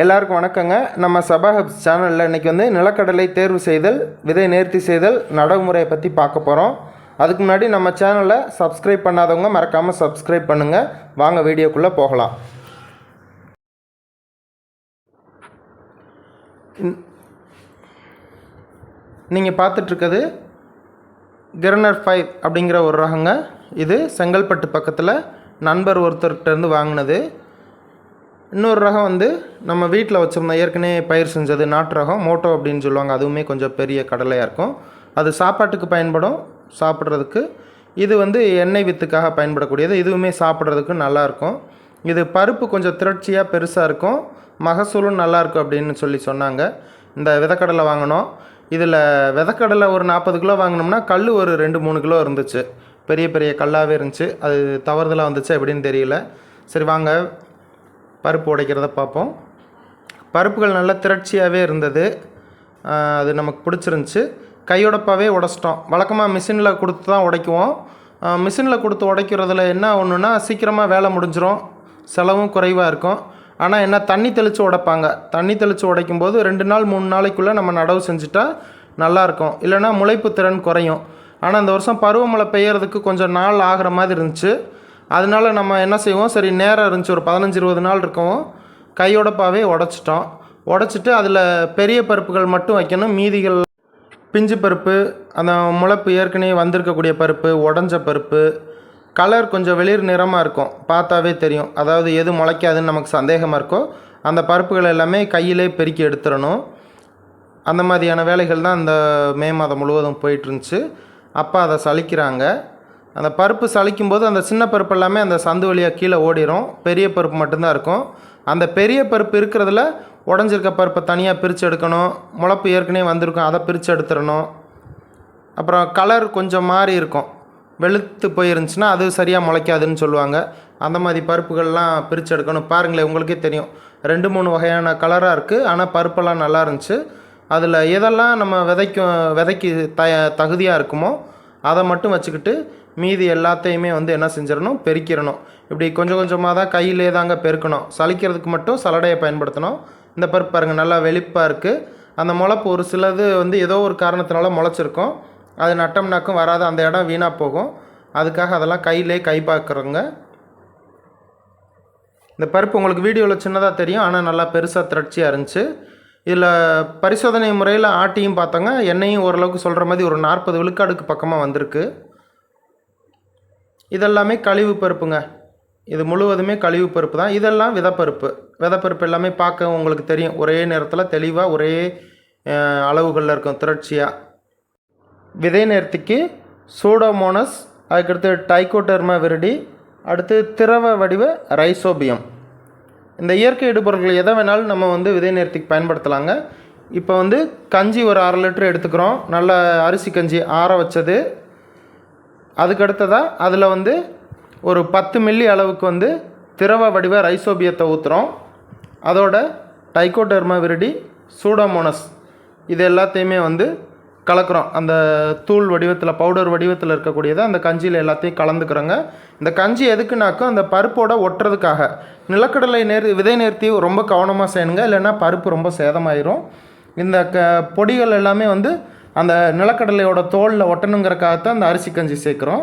எல்லாருக்கும் வணக்கங்க. நம்ம சபா ஹப்ஸ் சேனலில் இன்றைக்கி வந்து நிலக்கடலை தேர்வு செய்தல் விதை நேர்த்தி செய்தல் நடைமுறையை பற்றி பார்க்க போகிறோம் அதுக்கு முன்னாடி நம்ம சேனலை சப்ஸ்கிரைப் பண்ணாதவங்க மறக்காமல் சப்ஸ்கிரைப் பண்ணுங்கள் வாங்க வீடியோக்குள்ளே போகலாம். நீங்கள் பார்த்துட்ருக்கிறது கிரனர் ஃபைவ் அப்படிங்கிற ஒரு ரகங்க. இது செங்கல்பட்டு பக்கத்தில் நண்பர் ஒருத்தர்கிட்ட இருந்து வாங்கினது. இன்னொரு ரகம் வந்து நம்ம வீட்டில் வச்சுருந்தோம் ஏற்கனவே பயிர் செஞ்சது நாட்டு ரகம் மோட்டோ அப்படின்னு சொல்லுவாங்க. அதுவுமே கொஞ்சம் பெரிய கடலையாக இருக்கும். அது சாப்பாட்டுக்கு பயன்படும் சாப்பிட்றதுக்கு. இது வந்து எண்ணெய் வித்துக்காக பயன்படக்கூடியது. இதுவுமே சாப்பிட்றதுக்கு நல்லாயிருக்கும் இது பருப்பு கொஞ்சம் திரட்சியாக பெருசாக இருக்கும். மகசூலும் நல்லாயிருக்கும் அப்படின்னு சொல்லி சொன்னாங்க. இந்த விதக்கடலை வாங்கினோம். இதில் விதக்கடலை ஒரு நாற்பது கிலோ வாங்கினோம்னா கல் ஒரு ரெண்டு மூணு கிலோ இருந்துச்சு. பெரிய பெரிய கல்லாகவே இருந்துச்சு. அது தவறுதலாக வந்துச்சு எப்படின்னு தெரியல. சரி வாங்க பருப்பு உடைக்கிறத பார்ப்போம். பருப்புகள் நல்லா திரட்சியாகவே இருந்தது. அது நமக்கு பிடிச்சிருந்துச்சி. கையுடப்பாகவே உடச்சிட்டோம். வழக்கமாக மிஷினில் கொடுத்து தான் உடைக்குவோம். மிஷினில் கொடுத்து உடைக்கிறதுல என்ன ஒன்றுனா சீக்கிரமாக வேலை முடிஞ்சிரும். செலவும் குறைவாக இருக்கும். ஆனால் என்ன தண்ணி தெளித்து உடைப்பாங்க. தண்ணி தெளித்து உடைக்கும் போது ரெண்டு நாள் மூணு நாளைக்குள்ளே நம்ம நடவு செஞ்சுட்டா நல்லாயிருக்கும் இல்லைன்னா முளைப்பு திறன் குறையும். ஆனால் இந்த வருஷம் பருவமழை பெய்யறதுக்கு கொஞ்சம் நாள் ஆகிற மாதிரி இருந்துச்சு. அதனால நம்ம என்ன செய்வோம்? சரி நேரம் இருந்துச்சு. ஒரு பதினஞ்சு இருபது நாள் இருக்கும் கையோடப்பாவே உடச்சிட்டோம். உடச்சிட்டு அதில் பெரிய பருப்புகள் மட்டும் வைக்கணும். மீதிகள் பிஞ்சு பருப்பு அந்த முளைப்பு ஏற்கனவே வந்திருக்கக்கூடிய பருப்பு உடஞ்ச பருப்பு கலர் கொஞ்சம் வெளிர் நிறமாக இருக்கும். பார்த்தாவே தெரியும். அதாவது எது முளைக்காதுன்னு நமக்கு சந்தேகமாக இருக்கோ அந்த பருப்புகள் எல்லாமே கையிலே பெருக்கி எடுத்துடணும். அந்த மாதிரியான வேலைகள் தான் இந்த மே மாதம் முழுவதும் போயிட்டு இருந்துச்சு. அப்பா அதை சலிக்கிறாங்க. அந்த பருப்பு சலிக்கும் போது அந்த சின்ன பருப்பு எல்லாமே அந்த சந்து வழியாக கீழே ஓடிரும். பெரிய பருப்பு மட்டும்தான் இருக்கும். அந்த பெரிய பருப்பு இருக்கிறதுல உடஞ்சிருக்க பருப்பை தனியாக பிரித்து எடுக்கணும். முளப்பு ஏற்கனவே வந்திருக்கும். அதை பிரித்து எடுத்துடணும். அப்புறம் கலர் கொஞ்சம் மாறி இருக்கும். வெளுத்து போயிருந்துச்சுன்னா அது சரியாக முளைக்காதுன்னு சொல்லுவாங்க. அந்த மாதிரி பருப்புகள்லாம் பிரித்து எடுக்கணும். பாருங்களேன் உங்களுக்கே தெரியும். ரெண்டு மூணு வகையான கலராக இருக்குது ஆனால் பருப்பெல்லாம் நல்லா இருந்துச்சு. அதில் எதெல்லாம் நம்ம விதைக்கும் விதைக்கு த தகுதியாக இருக்குமோ அதை மட்டும் வச்சுக்கிட்டு மீதி எல்லாத்தையுமே வந்து என்ன செஞ்சிடணும்? பெருக்கிடணும். இப்படி கொஞ்சம் கொஞ்சமாக தான் கையிலே தாங்க பெருக்கணும். சலிக்கிறதுக்கு மட்டும் சலடையை பயன்படுத்தணும். இந்த பருப்பு பாருங்கள் நல்லா வெளிப்பாக இருக்குது அந்த முளைப்பு ஒரு சிலது வந்து ஏதோ ஒரு காரணத்தினால முளைச்சிருக்கும். அது நட்டம்னாக்கும் வராது அந்த இடம் வீணாக போகும். அதுக்காக அதெல்லாம் கையிலே கை பார்க்குறோங்க இந்த பருப்பு உங்களுக்கு வீடியோவில் சின்னதாக தெரியும் ஆனால் நல்லா பெருசாக திரட்சியாக இருந்துச்சு. இதில் பரிசோதனை முறையில் ஆட்டியும் பார்த்தாங்க. எண்ணெயும் ஓரளவுக்கு சொல்கிற மாதிரி ஒரு நாற்பது விழுக்காடுக்கு பக்கமாக வந்திருக்கு. இதெல்லாமே கழிவு பருப்புங்க. இது முழுவதுமே கழிவு பருப்பு தான். இதெல்லாம் விதப்பருப்பு. விதப்பருப்பு எல்லாமே பார்க்க உங்களுக்கு தெரியும். ஒரே நேரத்தில் தெளிவாக ஒரே அளவுகளில் இருக்கும் திரட்சியாக விதை நேரத்துக்கு சூடோமோனஸ் அதுக்கடுத்து டைகோடெர்மா விரடி அடுத்து திரவ வடிவ ரைசோபியம். இந்த இயற்கை இடுபொருட்கள் எதை வேணாலும் நம்ம வந்து விதை நேர்த்திக்கு பயன்படுத்தலாங்க. இப்போ வந்து கஞ்சி ஒரு அரை லிட்டர் எடுத்துக்கிறோம். நல்ல அரிசி கஞ்சி ஆற வச்சது. அதுக்கடுத்ததாக அதில் வந்து ஒரு பத்து மில்லி அளவுக்கு வந்து திரவ வடிவ ரைசோபியத்தை ஊற்றுறோம் அதோட டைகோடெர்மா விரிடி சூடோமோனஸ் இது எல்லாத்தையுமே வந்து கலக்கிறோம். அந்த தூள் வடிவத்தில் பவுடர் வடிவத்தில் இருக்கக்கூடியதை அந்த கஞ்சியில் எல்லாத்தையும் கலந்துக்கிறோங்க. இந்த கஞ்சி எதுக்குனாக்கும் அந்த பருப்போட ஒட்டுறதுக்காக. நிலக்கடலை நேர் விதை நேர்த்தி ரொம்ப கவனமாக செய்யணுங்க. இல்லைன்னா பருப்பு ரொம்ப சேதமாயிரும். இந்த க பொடிகள் எல்லாமே வந்து அந்த நிலக்கடலையோட தோலில் ஒட்டணுங்கிறக்காகத்தான் இந்த அரிசி கஞ்சி சேர்க்குறோம்.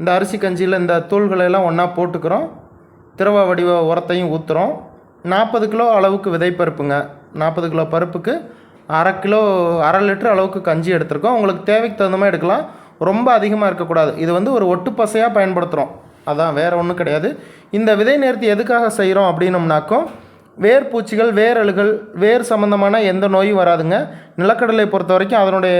இந்த அரிசி கஞ்சியில் இந்த தூள்களையெல்லாம் ஒன்றா போட்டுக்கிறோம். திரவ வடிவ உரத்தையும் ஊற்றுறோம் நாற்பது கிலோ அளவுக்கு விதை பருப்புங்க நாற்பது கிலோ பருப்புக்கு அரை கிலோ அரை லிட்டர் அளவுக்கு கஞ்சி எடுத்திருக்கோம். உங்களுக்கு தேவைக்கு தகுந்த மாதிரி எடுக்கலாம். ரொம்ப அதிகமாக இருக்கக்கூடாது. இது வந்து ஒரு ஒட்டு பசையாக பயன்படுத்துகிறோம் அதான் வேறு ஒன்றும் கிடையாது. இந்த விதை நேர்த்தி எதுக்காக செய்கிறோம் அப்படின்னம்னாக்கோ வேர் பூச்சிகள் வேரழுகள் வேர் சம்மந்தமான எந்த நோயும் வராதுங்க. நிலக்கடலை பொறுத்த வரைக்கும் அதனுடைய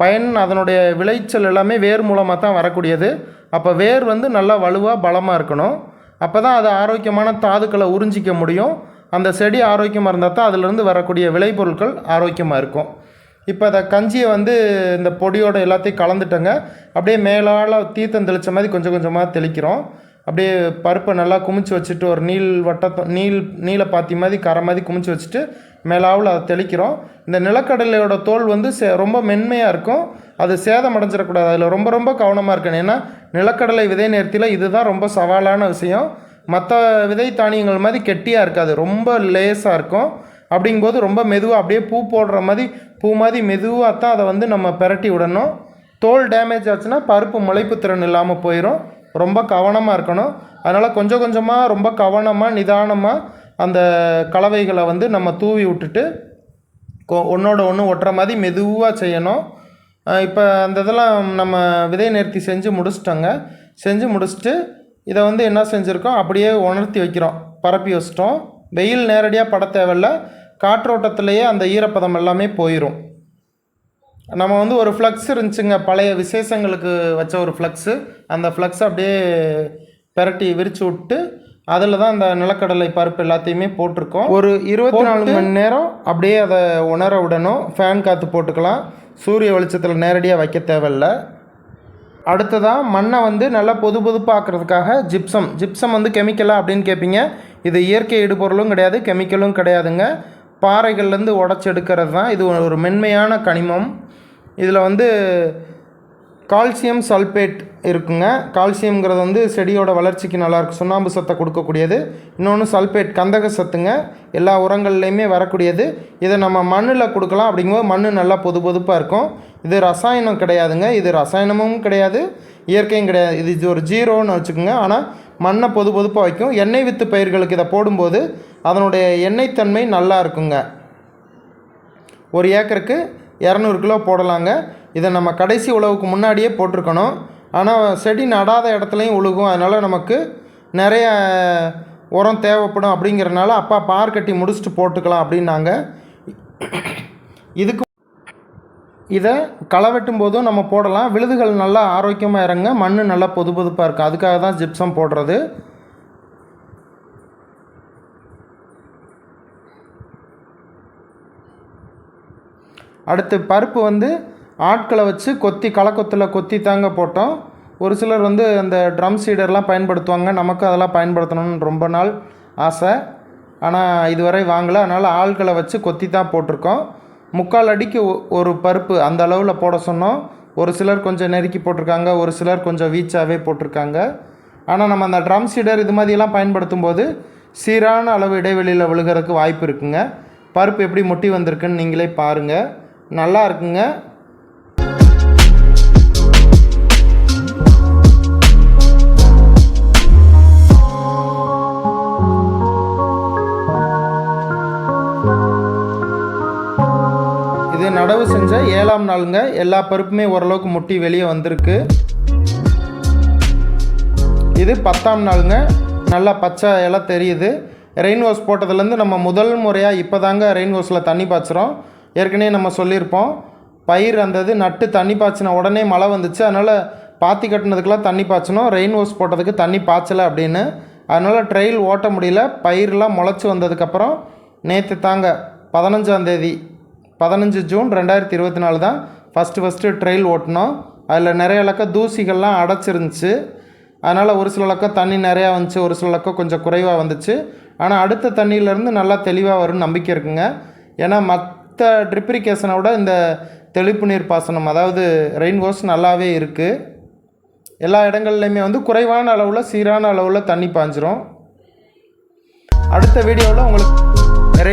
பயன் அதனுடைய விளைச்சல் எல்லாமே வேர் மூலமாக தான் வரக்கூடியது. அப்போ வேர் வந்து நல்லா வலுவாக பலமாக இருக்கணும். அப்போ தான் அது ஆரோக்கியமான தாதுக்களை உறிஞ்சிக்க முடியும். அந்த செடி ஆரோக்கியமாக இருந்தால் தான் அதிலிருந்து வரக்கூடிய விளைபொருட்கள் ஆரோக்கியமாக இருக்கும். இப்போ அதை கஞ்சியை வந்து இந்த பொடியோட எல்லாத்தையும் கலந்துட்டங்க. அப்படியே மேலால் தீர்த்தம் தெளித்த மாதிரி கொஞ்சம் கொஞ்சமாக தெளிக்கிறோம். அப்படியே பருப்பை நல்லா குமிச்சு வச்சுட்டு ஒரு நீள் வட்டத்தை நீள் நீல பாத்தி மாதிரி கரை மாதிரி குமிச்சு வச்சுட்டு மேலாவில் அதை தெளிக்கிறோம். இந்த நிலக்கடலையோட தோல் வந்து சே ரொம்ப மென்மையாக இருக்கும். அது சேதம் அடைஞ்சிடக்கூடாது. அதில் ரொம்ப ரொம்ப கவனமாக இருக்கணும். ஏன்னா நிலக்கடலை விதை நேர்த்தியில் இதுதான் ரொம்ப சவாலான விஷயம். மற்ற விதை தானியங்கள் மாதிரி கெட்டியாக இருக்காது. ரொம்ப லேஸாக இருக்கும். அப்படிங்கும்போது ரொம்ப மெதுவாக அப்படியே பூ போடுற மாதிரி பூ மாதிரி மெதுவாக தான் அதை வந்து நம்ம பிரட்டி விடணும். தோல் டேமேஜ் ஆச்சுன்னா பருப்பு முளைப்பு திறன் இல்லாமல் போயிடும் ரொம்ப கவனமாக இருக்கணும். அதனால் கொஞ்சம் கொஞ்சமாக ரொம்ப கவனமாக நிதானமாக அந்த கலவைகளை வந்து நம்ம தூவி விட்டுட்டு கொ- ஒன்றோட ஒன்று ஒட்டுற மாதிரி மெதுவாக செய்யணும். இப்போ அந்த இதெல்லாம் நம்ம விதை நிறுத்தி செஞ்சு முடிச்சிட்டோங்க. செஞ்சு முடிச்சுட்டு இதை வந்து என்ன செஞ்சுருக்கோம்? அப்படியே உணர்த்தி வைக்கிறோம். பரப்பி வச்சிட்டோம். வெயில் நேரடியாக பட தேவையில்ல. காற்றோட்டத்திலேயே அந்த ஈரப்பதம் எல்லாமே போயிடும் நம்ம வந்து ஒரு ஃப்ளக்ஸ் இருந்துச்சுங்க. பழைய விசேஷங்களுக்கு வச்ச ஒரு ஃப்ளக்ஸு அந்த ஃப்ளக்ஸ் அப்படியே பெரட்டி விரிச்சு விட்டு அதில் தான் அந்த நிலக்கடலை பருப்பு எல்லாத்தையுமே போட்டிருக்கோம். ஒரு இருபத்தி நாலு மணி நேரம் அப்படியே அதை உணர விடணும். ஃபேன் காற்று போட்டுக்கலாம். சூரிய வெளிச்சத்தில் நேரடியாக வைக்க தேவையில்ல. அடுத்ததாக மண்ணை வந்து நல்லா பொது பொதுப்பாக்குறதுக்காக ஜிப்சம் ஜிப்சம் வந்து கெமிக்கலா அப்படின்னு கேட்பீங்க இது இயற்கை இடுபொருளும் கிடையாது கெமிக்கலும் கிடையாதுங்க. பாறைகள்லேருந்து உடச்சி எடுக்கிறது தான். இது ஒரு மென்மையான கனிமம். இதில் வந்து கால்சியம் சல்பேட் இருக்குங்க. கால்சியம்ங்கிறது வந்து செடியோட வளர்ச்சிக்கு நல்லாயிருக்கும் சுண்ணாம்பு சத்தை கொடுக்கக்கூடியது. இன்னொன்று சல்பேட் கந்தக சத்துங்க. எல்லா உரங்கள்லேயுமே வரக்கூடியது. இதை நம்ம மண்ணில் கொடுக்கலாம். அப்படிங்கும்போது மண் நல்லா பொது பொதுப்பாக இருக்கும். இது ரசாயனம் கிடையாதுங்க. இது ரசாயனமும் கிடையாது. இயற்கையும் கிடையாது. இது ஒரு ஜீரோன்னு வச்சுக்கோங்க. ஆனால் மண்ணை பொது பொதுப்பாக வைக்கும். எண்ணெய் வித்து பயிர்களுக்கு இதை போடும்போது அதனுடைய எண்ணெய் தன்மை நல்லா இருக்குங்க. ஒரு ஏக்கருக்கு இரநூறு கிலோ போடலாங்க. இதை நம்ம கடைசி உழவுக்கு முன்னாடியே போட்டிருக்கணும். ஆனால் செடி நடாத இடத்துலையும் உழுகும். அதனால் நமக்கு நிறைய உரம் தேவைப்படும் அப்படிங்கிறனால அப்பா பார் கட்டி முடிச்சுட்டு போட்டுக்கலாம் அப்படின்னாங்க. இதுக்கு இதை களை வெட்டும் போதும் நம்ம போடலாம். விழுதுகள் நல்லா ஆரோக்கியமாக இறங்க மண் நல்லா பொது பொதுப்பாக இருக்கும் அதுக்காக தான் ஜிப்சம் போடுறது. அடுத்து பருப்பு வந்து ஆட்களை வச்சு கொத்தி களக்கொத்தில் கொத்தி தாங்க போட்டோம். ஒரு சிலர் வந்து அந்த ட்ரம் சீடர்லாம் பயன்படுத்துவாங்க. நமக்கு அதெல்லாம் பயன்படுத்தணும்னு ரொம்ப நாள் ஆசை. ஆனால் இதுவரை வாங்கலை. அதனால் ஆட்களை வச்சு கொத்தி தான் போட்டிருக்கோம். முக்கால் அடிக்கு ஒ- ஒரு பருப்பு அந்த அளவில் போட சொன்னோம். ஒரு சிலர் கொஞ்சம் நெருக்கி போட்டிருக்காங்க ஒரு சிலர் கொஞ்சம் வீச்சாகவே போட்டிருக்காங்க. ஆனால் நம்ம அந்த ட்ரம் சீடர் இது மாதிரியெல்லாம் பயன்படுத்தும் போது சீரான அளவு இடைவெளியில் விழுகிறதுக்கு வாய்ப்பு இருக்குங்க. பருப்பு எப்படி முட்டி வந்திருக்குன்னு நீங்களே பாருங்கள் நல்லா இருக்குங்க. பாருங்க எல்லா பருப்புமே ஓரளவுக்கு முட்டி வெளியே வந்திருக்கு. இது பத்தாம் நாளுங்க. நல்லா பச்சை இலை தெரியுது. ரெயின் வாஷ் போட்டதுலேருந்து நம்ம முதல் முறையாக இப்போ தாங்க ரெயின் வாஷில் தண்ணி பாய்ச்சுறோம். ஏற்கனவே நம்ம சொல்லியிருப்போம். பயிர் அந்தது நட்டு தண்ணி பாய்ச்சின உடனே மழை வந்துச்சு. அதனால் பாத்தி கட்டினதுக்கெலாம் தண்ணி பாய்ச்சணும் ரெயின் வாஷ் போட்டதுக்கு தண்ணி பாய்ச்சலை அப்படின்னு. அதனால் ட்ரெயில் ஓட்ட முடியல. பயிரெலாம் முளைச்சி வந்ததுக்கப்புறம் நேற்று தாங்க பதினஞ்சாந்தேதி பதினஞ்சு ஜூன் ரெண்டாயிரத்தி இருபத்தி நாலு தான் ஃபஸ்ட்டு ஃபஸ்ட்டு ட்ரெயில் ஓட்டினோம். அதில் நிறைய இலக்க தூசிகள்லாம் அடைச்சிருந்துச்சு. அதனால் ஒரு சில லக்கம் தண்ணி நிறையா வந்துச்சு ஒரு சில லக்கம் கொஞ்சம் குறைவாக வந்துச்சு. ஆனால் அடுத்த தண்ணியிலேருந்து நல்லா தெளிவாக வரும்னு நம்பிக்கை இருக்குங்க. ஏன்னா மற்ற ட்ரிப்ரிகேஷனை விட இந்த தெளிப்பு நீர் பாசனம் அதாவது ரெயின் வாஷ் நல்லாவே இருக்குது எல்லா இடங்கள்லையுமே வந்து குறைவான அளவில் சீரான அளவில் தண்ணி பாய்ஞ்சிரும் அடுத்த வீடியோவில் உங்களுக்கு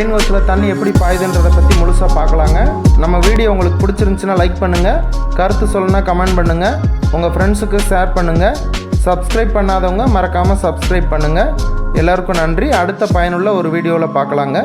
ரெயின் வாஷில் தண்ணி எப்படி பாயுதுன்றதை பற்றி முழுசாக பார்க்கலாங்க. நம்ம வீடியோ உங்களுக்கு பிடிச்சிருந்துச்சுன்னா லைக் பண்ணுங்கள் கருத்து சொல்லணும்னா கமெண்ட் பண்ணுங்கள் உங்கள் ஃப்ரெண்ட்ஸுக்கு ஷேர் பண்ணுங்கள் சப்ஸ்கிரைப் பண்ணாதவங்க மறக்காமல் சப்ஸ்கிரைப் பண்ணுங்கள் எல்லாருக்கும் நன்றி. அடுத்த பயனுள்ள ஒரு வீடியோவில் பார்க்கலாங்க.